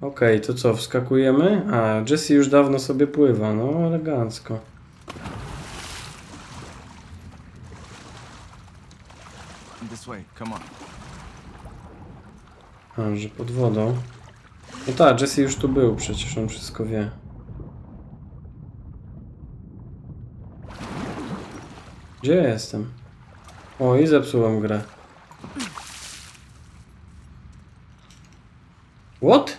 Okej, to co, wskakujemy? A, Jesse już dawno sobie pływa, no elegancko. This way, come on. A, że pod wodą. No tak, Jesse już tu był, przecież on wszystko wie. Gdzie ja jestem? O, i zepsułem grę. What?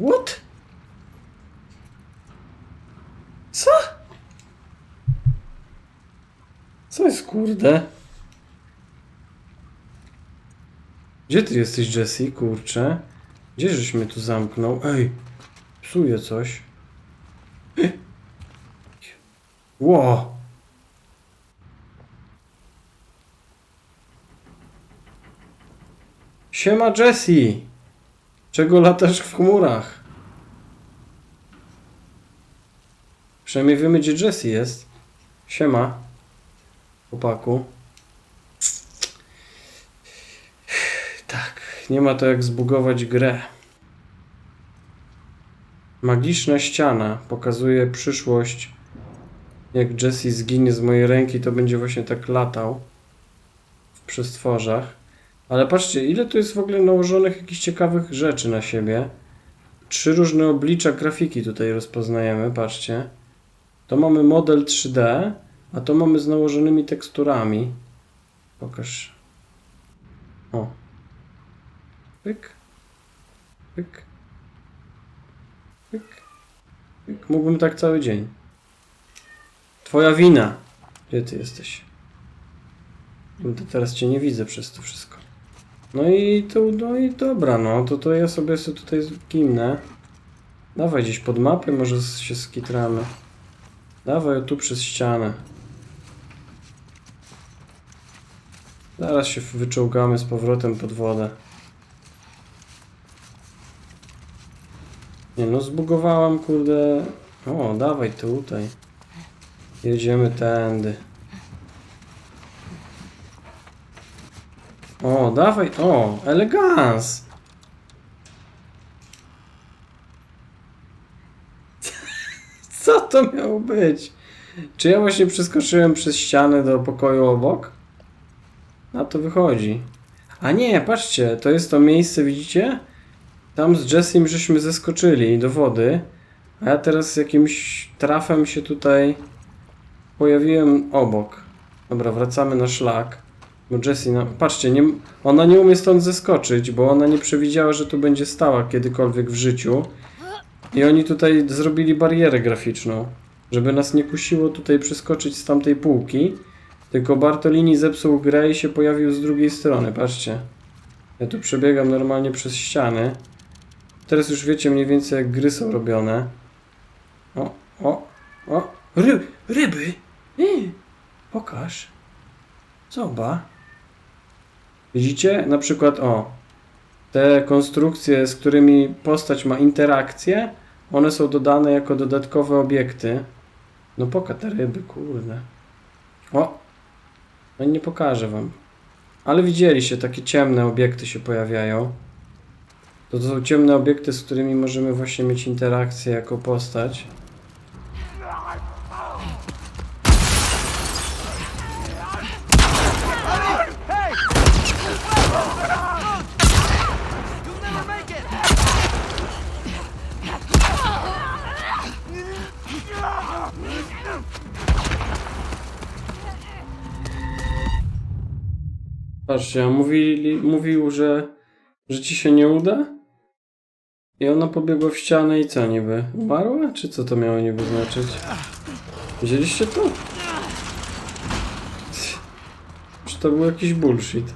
What? Co? Co jest kurde? Gdzie ty jesteś, Jesse? Kurczę. Gdzie żeś mnie tu zamknął? Ej, psuje coś. Ło! Siema, Jesse! Czego latasz w chmurach? Przynajmniej wiemy, gdzie Jesse jest. Siema, chłopaku. Tak, nie ma to jak zbugować grę. Magiczna ściana pokazuje przyszłość. Jak Jesse zginie z mojej ręki, to będzie właśnie tak latał w przestworzach. Ale patrzcie, ile tu jest w ogóle nałożonych jakichś ciekawych rzeczy na siebie. Trzy różne oblicza grafiki tutaj rozpoznajemy, patrzcie. To mamy model 3D, a to mamy z nałożonymi teksturami. Pokaż. O, Pyk. Pyk. Pyk. Pyk. Mógłbym tak cały dzień. Twoja wina. Gdzie ty jesteś? Teraz cię nie widzę przez to wszystko. No i to, no i dobra, no to, to ja sobie, sobie tutaj kimnę. Dawaj gdzieś pod mapę, może się skitramy. Dawaj tu przez ścianę. Zaraz się wyczołgamy z powrotem pod wodę. Nie no, zbugowałem, kurde. O, dawaj tutaj. Jedziemy tędy. O, dawaj. O, elegans. Co to miało być? Czy ja właśnie przeskoczyłem przez ścianę do pokoju obok? Na to wychodzi. A nie, patrzcie, to jest to miejsce, widzicie? Tam z Jessim żeśmy zeskoczyli do wody, a ja teraz jakimś trafem się tutaj pojawiłem obok. Dobra, wracamy na szlak. Bo Jessie, no, patrzcie, nie, ona nie umie stąd zeskoczyć, bo ona nie przewidziała, że tu będzie stała kiedykolwiek w życiu. I oni tutaj zrobili barierę graficzną, żeby nas nie kusiło tutaj przeskoczyć z tamtej półki. Tylko Bartolini zepsuł grę i się pojawił z drugiej strony, patrzcie. Ja tu przebiegam normalnie przez ściany. Teraz już wiecie mniej więcej jak gry są robione. O, o, o. Ry, ryby! Yy, pokaż. Zobacz. Widzicie? Na przykład o. Te konstrukcje, z którymi postać ma interakcję, one są dodane jako dodatkowe obiekty. No poka te ryby, kurde. O! No nie pokażę wam. Ale widzieliście, takie ciemne obiekty się pojawiają. To, to są ciemne obiekty, z którymi możemy właśnie mieć interakcję jako postać. Patrzcie, a mówili, mówił, że, że ci się nie uda? I ona pobiegła w ścianę i co niby? Umarła? Czy co to miało niby znaczyć? Widzieliście to? Czy to był jakiś bullshit?